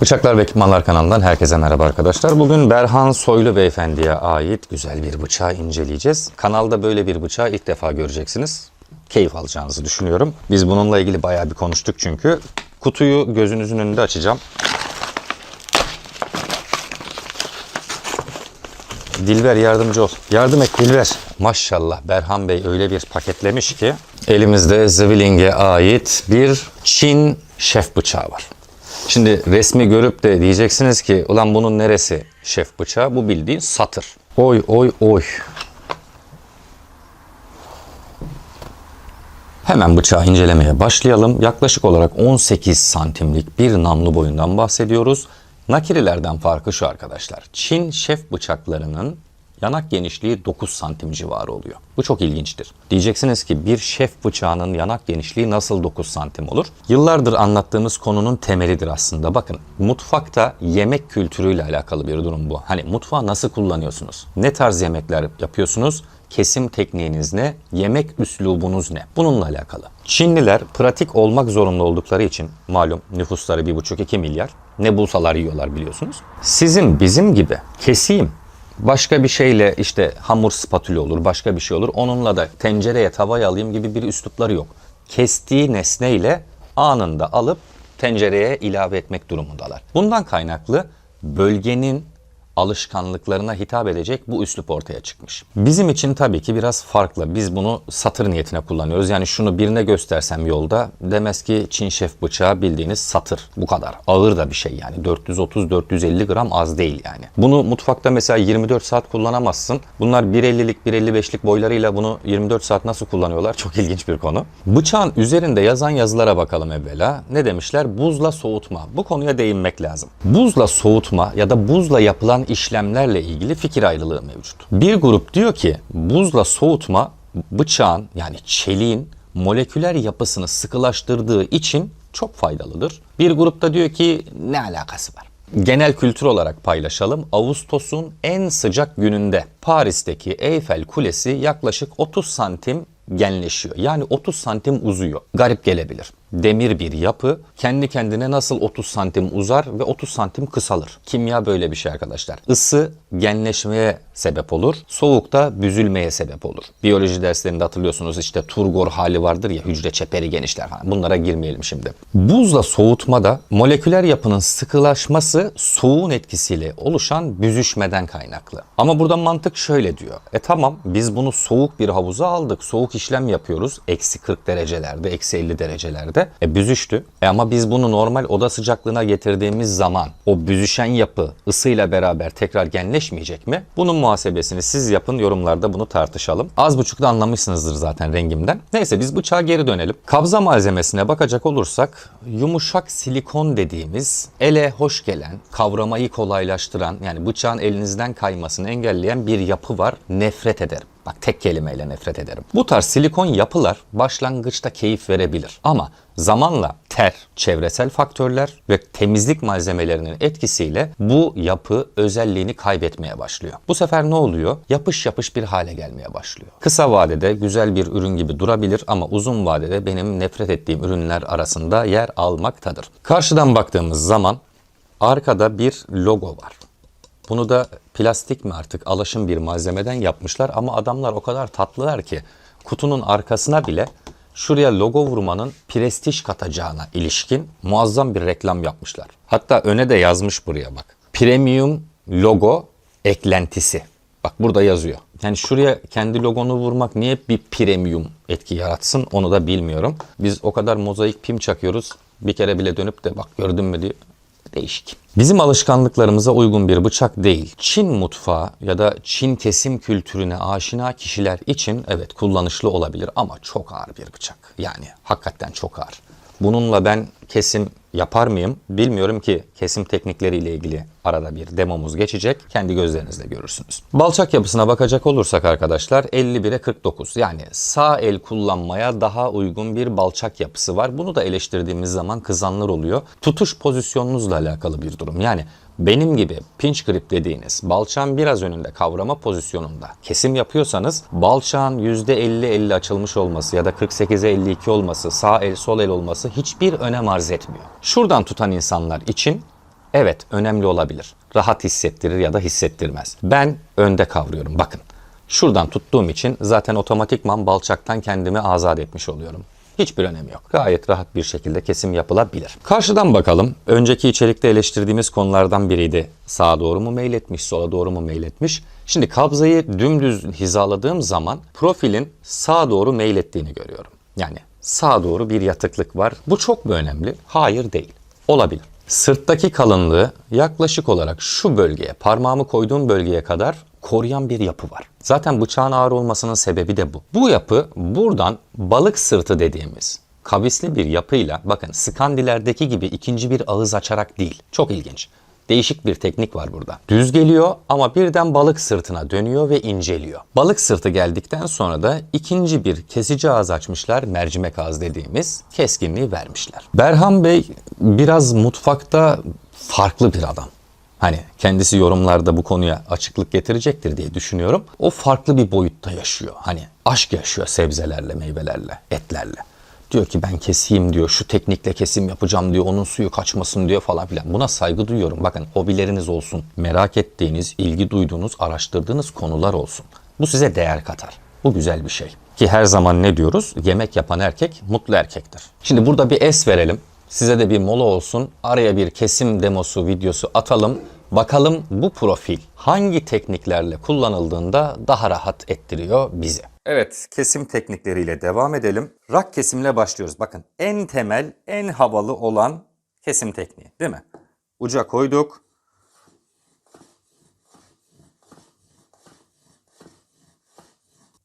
Bıçaklar ve Ekipmanlar kanalından herkese merhaba arkadaşlar. Bugün Berhan Soylu Beyefendi'ye ait güzel bir bıçağı inceleyeceğiz. Kanalda böyle bir bıçağı ilk defa göreceksiniz. Keyif alacağınızı düşünüyorum. Biz bununla ilgili bayağı bir konuştuk çünkü. Kutuyu gözünüzün önünde açacağım. Dilber yardımcı ol. Yardım et Dilber. Maşallah Berhan Bey öyle bir paketlemiş ki elimizde Zwilling'e ait bir Çin şef bıçağı var. Şimdi resmi görüp de diyeceksiniz ki ulan bunun neresi şef bıçağı? Bu bildiğin satır. Oy oy oy. Hemen bıçağı incelemeye başlayalım. Yaklaşık olarak 18 santimlik bir namlu boyundan bahsediyoruz. Nakirilerden farkı şu arkadaşlar. Çin şef bıçaklarının yanak genişliği 9 santim civarı oluyor. Bu çok ilginçtir. Diyeceksiniz ki bir şef bıçağının yanak genişliği nasıl 9 santim olur? Yıllardır anlattığımız konunun temelidir aslında. Bakın mutfakta yemek kültürüyle alakalı bir durum bu. Hani mutfağı nasıl kullanıyorsunuz? Ne tarz yemekler yapıyorsunuz? kesim tekniğiniz ne, yemek üslubunuz ne? Bununla alakalı. Çinliler pratik olmak zorunda oldukları için malum nüfusları 1,5-2 milyar ne bulsalar yiyorlar biliyorsunuz. Sizin bizim gibi keseyim başka bir şeyle işte hamur spatülü olur başka bir şey olur onunla da tencereye tavaya alayım gibi bir üslupları yok. Kestiği nesneyle anında alıp tencereye ilave etmek durumundalar. Bundan kaynaklı bölgenin alışkanlıklarına hitap edecek bu üslup ortaya çıkmış. Bizim için tabii ki biraz farklı. Biz bunu satır niyetine kullanıyoruz. Yani şunu birine göstersem yolda demez ki Çin şef bıçağı bildiğiniz satır. Bu kadar. Ağır da bir şey yani. 430-450 gram az değil yani. Bunu mutfakta mesela 24 saat kullanamazsın. Bunlar 1.50'lik 1.55'lik boylarıyla bunu 24 saat nasıl kullanıyorlar? Çok ilginç bir konu. Bıçağın üzerinde yazan yazılara bakalım evvela. Ne demişler? Buzla soğutma. Bu konuya değinmek lazım. Buzla soğutma ya da buzla yapılan işlemlerle ilgili fikir ayrılığı mevcut. Bir grup diyor ki buzla soğutma bıçağın yani çeliğin moleküler yapısını sıkılaştırdığı için çok faydalıdır. Bir grupta diyor ki ne alakası var? Genel kültür olarak paylaşalım. Ağustos'un en sıcak gününde Paris'teki Eyfel Kulesi yaklaşık 30 santim genleşiyor. Yani 30 santim uzuyor. Garip gelebilir. Demir bir yapı kendi kendine nasıl 30 santim uzar ve 30 santim kısalır. Kimya böyle bir şey arkadaşlar. Isı genleşmeye sebep olur. Soğukta büzülmeye sebep olur. Biyoloji derslerinde hatırlıyorsunuz işte turgor hali vardır ya hücre çeperi genişler. Bunlara girmeyelim şimdi. Buzla soğutmada moleküler yapının sıkılaşması soğuğun etkisiyle oluşan büzüşmeden kaynaklı. Ama burada mantık şöyle diyor. E tamam biz bunu soğuk bir havuza aldık. Soğuk işlem yapıyoruz. Eksi 40 derecelerde, eksi 50 derecelerde. E büzüştü. E ama biz bunu normal oda sıcaklığına getirdiğimiz zaman o büzüşen yapı ısıyla beraber tekrar genleşmeyecek mi? Bunun muhasebesini siz yapın yorumlarda bunu tartışalım. Az buçuk da anlamışsınızdır zaten rengimden. Neyse biz bıçağa geri dönelim. Kabza malzemesine bakacak olursak yumuşak silikon dediğimiz ele hoş gelen, kavramayı kolaylaştıran yani bıçağın elinizden kaymasını engelleyen bir yapı var. Nefret ederim. Bak tek kelimeyle nefret ederim. Bu tarz silikon yapılar başlangıçta keyif verebilir ama zamanla ter, çevresel faktörler ve temizlik malzemelerinin etkisiyle bu yapı özelliğini kaybetmeye başlıyor. Bu sefer ne oluyor? Yapış yapış bir hale gelmeye başlıyor. Kısa vadede güzel bir ürün gibi durabilir ama uzun vadede benim nefret ettiğim ürünler arasında yer almaktadır. Karşıdan baktığımız zaman arkada bir logo var. Bunu da plastik mi artık alaşım bir malzemeden yapmışlar ama adamlar o kadar tatlılar ki kutunun arkasına bile şuraya logo vurmanın prestij katacağına ilişkin muazzam bir reklam yapmışlar. Hatta öne de yazmış buraya bak. Premium logo eklentisi. Bak burada yazıyor. Yani şuraya kendi logonu vurmak niye bir premium etki yaratsın onu da bilmiyorum. Biz o kadar mozaik pim çakıyoruz. Bir kere bile dönüp de bak gördün mü diye değişik. Bizim alışkanlıklarımıza uygun bir bıçak değil. Çin mutfağı ya da Çin kesim kültürüne aşina kişiler için evet kullanışlı olabilir ama çok ağır bir bıçak. Yani hakikaten çok ağır. Bununla ben kesim yapar mıyım? Bilmiyorum ki kesim teknikleriyle ilgili arada bir demomuz geçecek. Kendi gözlerinizle görürsünüz. Balçak yapısına bakacak olursak arkadaşlar 51'e 49. Yani sağ el kullanmaya daha uygun bir balçak yapısı var. Bunu da eleştirdiğimiz zaman kızanlar oluyor. Tutuş pozisyonunuzla alakalı bir durum. Yani benim gibi pinch grip dediğiniz balçağın biraz önünde kavrama pozisyonunda kesim yapıyorsanız balçağın %50-50 açılmış olması ya da 48'e 52 olması, sağ el sol el olması hiçbir önem arz etmiyor. Şuradan tutan insanlar için Evet önemli olabilir. Rahat hissettirir ya da hissettirmez. Ben önde kavruyorum bakın. Şuradan tuttuğum için zaten otomatikman balçaktan kendimi azat etmiş oluyorum. Hiçbir önemi yok. Gayet rahat bir şekilde kesim yapılabilir. Karşıdan bakalım. Önceki içerikte eleştirdiğimiz konulardan biriydi. Sağa doğru mu meyletmiş, sola doğru mu meyletmiş? Şimdi kabzayı dümdüz hizaladığım zaman profilin sağa doğru meylettiğini görüyorum. Yani sağa doğru bir yatıklık var. Bu çok mu önemli? Hayır değil. Olabilir. Sırttaki kalınlığı yaklaşık olarak şu bölgeye, parmağımı koyduğum bölgeye kadar koruyan bir yapı var. Zaten bıçağın ağır olmasının sebebi de bu. Bu yapı buradan balık sırtı dediğimiz kavisli bir yapıyla bakın skandilerdeki gibi ikinci bir ağız açarak değil. Çok ilginç. Değişik bir teknik var burada. Düz geliyor ama birden balık sırtına dönüyor ve inceliyor. Balık sırtı geldikten sonra da ikinci bir kesici ağız açmışlar. Mercimek ağız dediğimiz keskinliği vermişler. Berhan Bey biraz mutfakta farklı bir adam. Hani kendisi yorumlarda bu konuya açıklık getirecektir diye düşünüyorum. O farklı bir boyutta yaşıyor. Hani aşk yaşıyor sebzelerle, meyvelerle, etlerle. Diyor ki ben keseyim diyor, şu teknikle kesim yapacağım diyor, onun suyu kaçmasın diyor falan filan. Buna saygı duyuyorum. Bakın hobileriniz olsun, merak ettiğiniz, ilgi duyduğunuz, araştırdığınız konular olsun. Bu size değer katar. Bu güzel bir şey. Ki her zaman ne diyoruz? Yemek yapan erkek mutlu erkektir. Şimdi burada bir es verelim. Size de bir mola olsun. Araya bir kesim demosu videosu atalım. Bakalım bu profil hangi tekniklerle kullanıldığında daha rahat ettiriyor bizi. Evet, kesim teknikleriyle devam edelim. Rak kesimle başlıyoruz. Bakın en temel, en havalı olan kesim tekniği değil mi? Uca koyduk.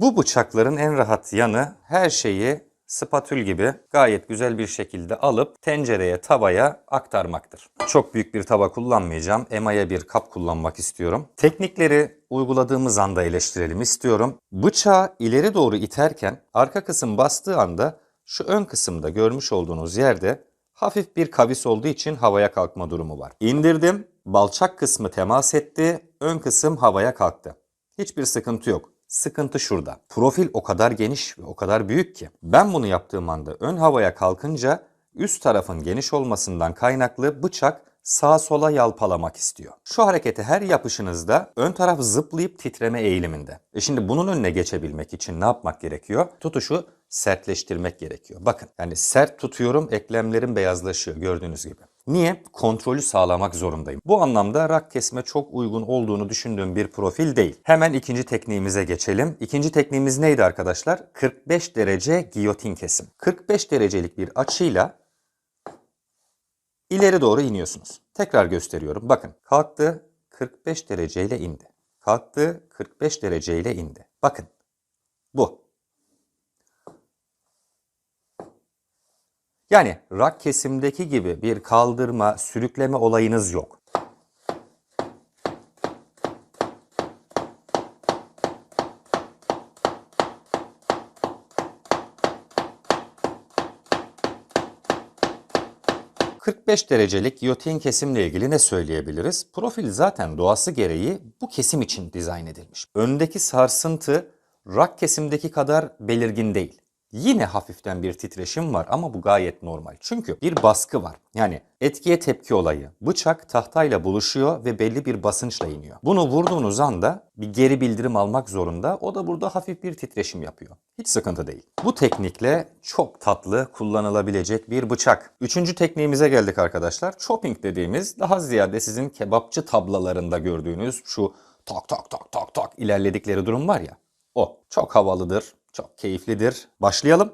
Bu bıçakların en rahat yanı her şeyi spatül gibi gayet güzel bir şekilde alıp tencereye, tavaya aktarmaktır. Çok büyük bir tava kullanmayacağım. Emaya bir kap kullanmak istiyorum. Teknikleri uyguladığımız anda eleştirelim istiyorum. Bıçağı ileri doğru iterken arka kısım bastığı anda şu ön kısımda görmüş olduğunuz yerde hafif bir kavis olduğu için havaya kalkma durumu var. İndirdim, balçak kısmı temas etti, ön kısım havaya kalktı. Hiçbir sıkıntı yok. Sıkıntı şurada. Profil o kadar geniş ve o kadar büyük ki. Ben bunu yaptığım anda ön havaya kalkınca üst tarafın geniş olmasından kaynaklı bıçak sağa sola yalpalamak istiyor. Şu hareketi her yapışınızda ön taraf zıplayıp titreme eğiliminde. E şimdi bunun önüne geçebilmek için ne yapmak gerekiyor? Tutuşu sertleştirmek gerekiyor. Bakın yani sert tutuyorum eklemlerim beyazlaşıyor gördüğünüz gibi. Niye? Kontrolü sağlamak zorundayım. Bu anlamda rak kesme çok uygun olduğunu düşündüğüm bir profil değil. Hemen ikinci tekniğimize geçelim. İkinci tekniğimiz neydi arkadaşlar? 45 derece giyotin kesim. 45 derecelik bir açıyla ileri doğru iniyorsunuz. Tekrar gösteriyorum. Bakın kalktı 45 dereceyle indi. Kalktı 45 dereceyle indi. Bakın bu. Yani rak kesimdeki gibi bir kaldırma, sürükleme olayınız yok. ...45 derecelik giyotin kesimle ilgili ne söyleyebiliriz? Profil zaten doğası gereği bu kesim için dizayn edilmiş. Öndeki sarsıntı rak kesimdeki kadar belirgin değil. Yine hafiften bir titreşim var ama bu gayet normal. Çünkü bir baskı var. Yani etkiye tepki olayı. Bıçak tahtayla buluşuyor ve belli bir basınçla iniyor. Bunu vurduğunuz anda bir geri bildirim almak zorunda. O da burada hafif bir titreşim yapıyor. Hiç sıkıntı değil. Bu teknikle çok tatlı kullanılabilecek bir bıçak. Üçüncü tekniğimize geldik arkadaşlar. Chopping dediğimiz daha ziyade sizin kebapçı tablalarında gördüğünüz şu tak tak tak tak tak ilerledikleri durum var ya. O çok havalıdır, çok keyiflidir. Başlayalım.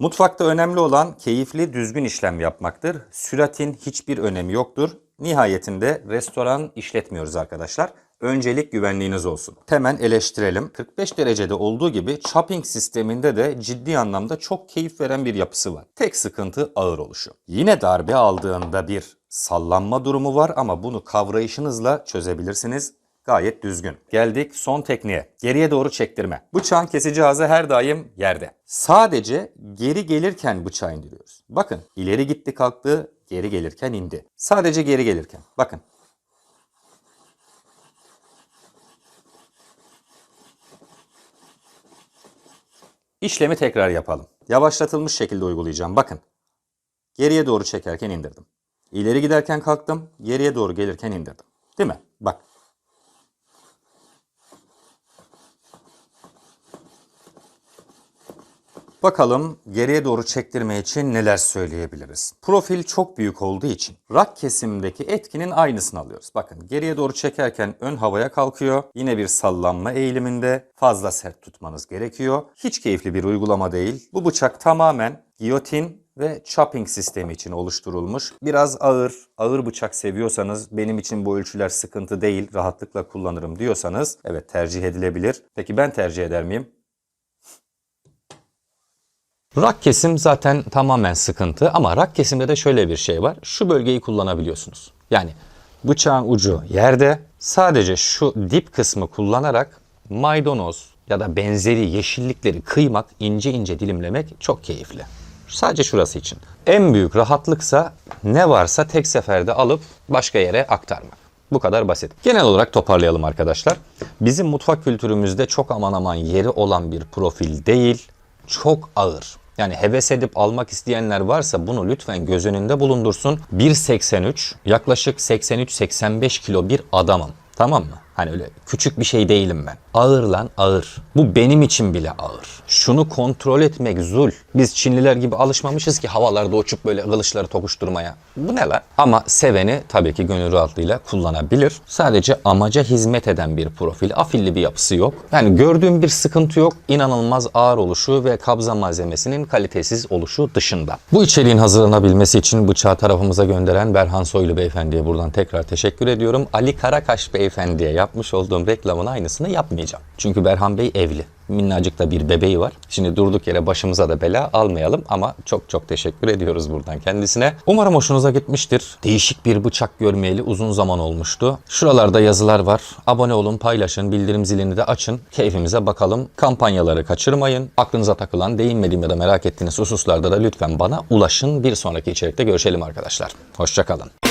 Mutfakta önemli olan keyifli, düzgün işlem yapmaktır. Süratin hiçbir önemi yoktur. Nihayetinde restoran işletmiyoruz arkadaşlar. Öncelik güvenliğiniz olsun. Hemen eleştirelim. 45 derecede olduğu gibi chopping sisteminde de ciddi anlamda çok keyif veren bir yapısı var. Tek sıkıntı ağır oluşu. Yine darbe aldığında bir sallanma durumu var ama bunu kavrayışınızla çözebilirsiniz. Gayet düzgün. Geldik son tekniğe. Geriye doğru çektirme. Bıçağın kesici ağzı her daim yerde. Sadece geri gelirken bıçağı indiriyoruz. Bakın ileri gitti kalktı, geri gelirken indi. Sadece geri gelirken. Bakın İşlemi tekrar yapalım. Yavaşlatılmış şekilde uygulayacağım. Bakın. Geriye doğru çekerken indirdim. İleri giderken kalktım. Geriye doğru gelirken indirdim. Değil mi? Bak. Bakalım geriye doğru çektirme için neler söyleyebiliriz. Profil çok büyük olduğu için rak kesimdeki etkinin aynısını alıyoruz. Bakın geriye doğru çekerken ön havaya kalkıyor. Yine bir sallanma eğiliminde fazla sert tutmanız gerekiyor. Hiç keyifli bir uygulama değil. Bu bıçak tamamen giyotin ve chopping sistemi için oluşturulmuş. Biraz ağır, ağır bıçak seviyorsanız benim için bu ölçüler sıkıntı değil, rahatlıkla kullanırım diyorsanız evet tercih edilebilir. Peki ben tercih eder miyim? Rak kesim zaten tamamen sıkıntı ama rak kesimde de şöyle bir şey var. Şu bölgeyi kullanabiliyorsunuz. Yani bıçağın ucu yerde sadece şu dip kısmı kullanarak maydanoz ya da benzeri yeşillikleri kıymak, ince ince dilimlemek çok keyifli. Sadece şurası için. En büyük rahatlıksa ne varsa tek seferde alıp başka yere aktarmak. Bu kadar basit. Genel olarak toparlayalım arkadaşlar. Bizim mutfak kültürümüzde çok aman aman yeri olan bir profil değil, çok ağır. Yani heves edip almak isteyenler varsa bunu lütfen göz önünde bulundursun. 1.83 yaklaşık 83-85 kilo bir adamım. Tamam mı? Hani öyle küçük bir şey değilim ben. Ağır lan ağır. Bu benim için bile ağır. Şunu kontrol etmek zul. Biz Çinliler gibi alışmamışız ki havalarda uçup böyle kılıçları tokuşturmaya. Bu ne lan? Ama seveni tabii ki gönül rahatlığıyla kullanabilir. Sadece amaca hizmet eden bir profil. Afilli bir yapısı yok. Yani gördüğüm bir sıkıntı yok. İnanılmaz ağır oluşu ve kabza malzemesinin kalitesiz oluşu dışında. Bu içeriğin hazırlanabilmesi için bıçağı tarafımıza gönderen Berhan Soylu beyefendiye buradan tekrar teşekkür ediyorum. Ali Karakaş beyefendiye yapmış olduğum reklamın aynısını yapmayacağım. Çünkü Berhan Bey evli. Minnacık da bir bebeği var. Şimdi durduk yere başımıza da bela almayalım ama çok çok teşekkür ediyoruz buradan kendisine. Umarım hoşunuza gitmiştir. Değişik bir bıçak görmeyeli uzun zaman olmuştu. Şuralarda yazılar var. Abone olun, paylaşın, bildirim zilini de açın. Keyfimize bakalım. Kampanyaları kaçırmayın. Aklınıza takılan, değinmediğim ya da merak ettiğiniz hususlarda da lütfen bana ulaşın. Bir sonraki içerikte görüşelim arkadaşlar. Hoşçakalın.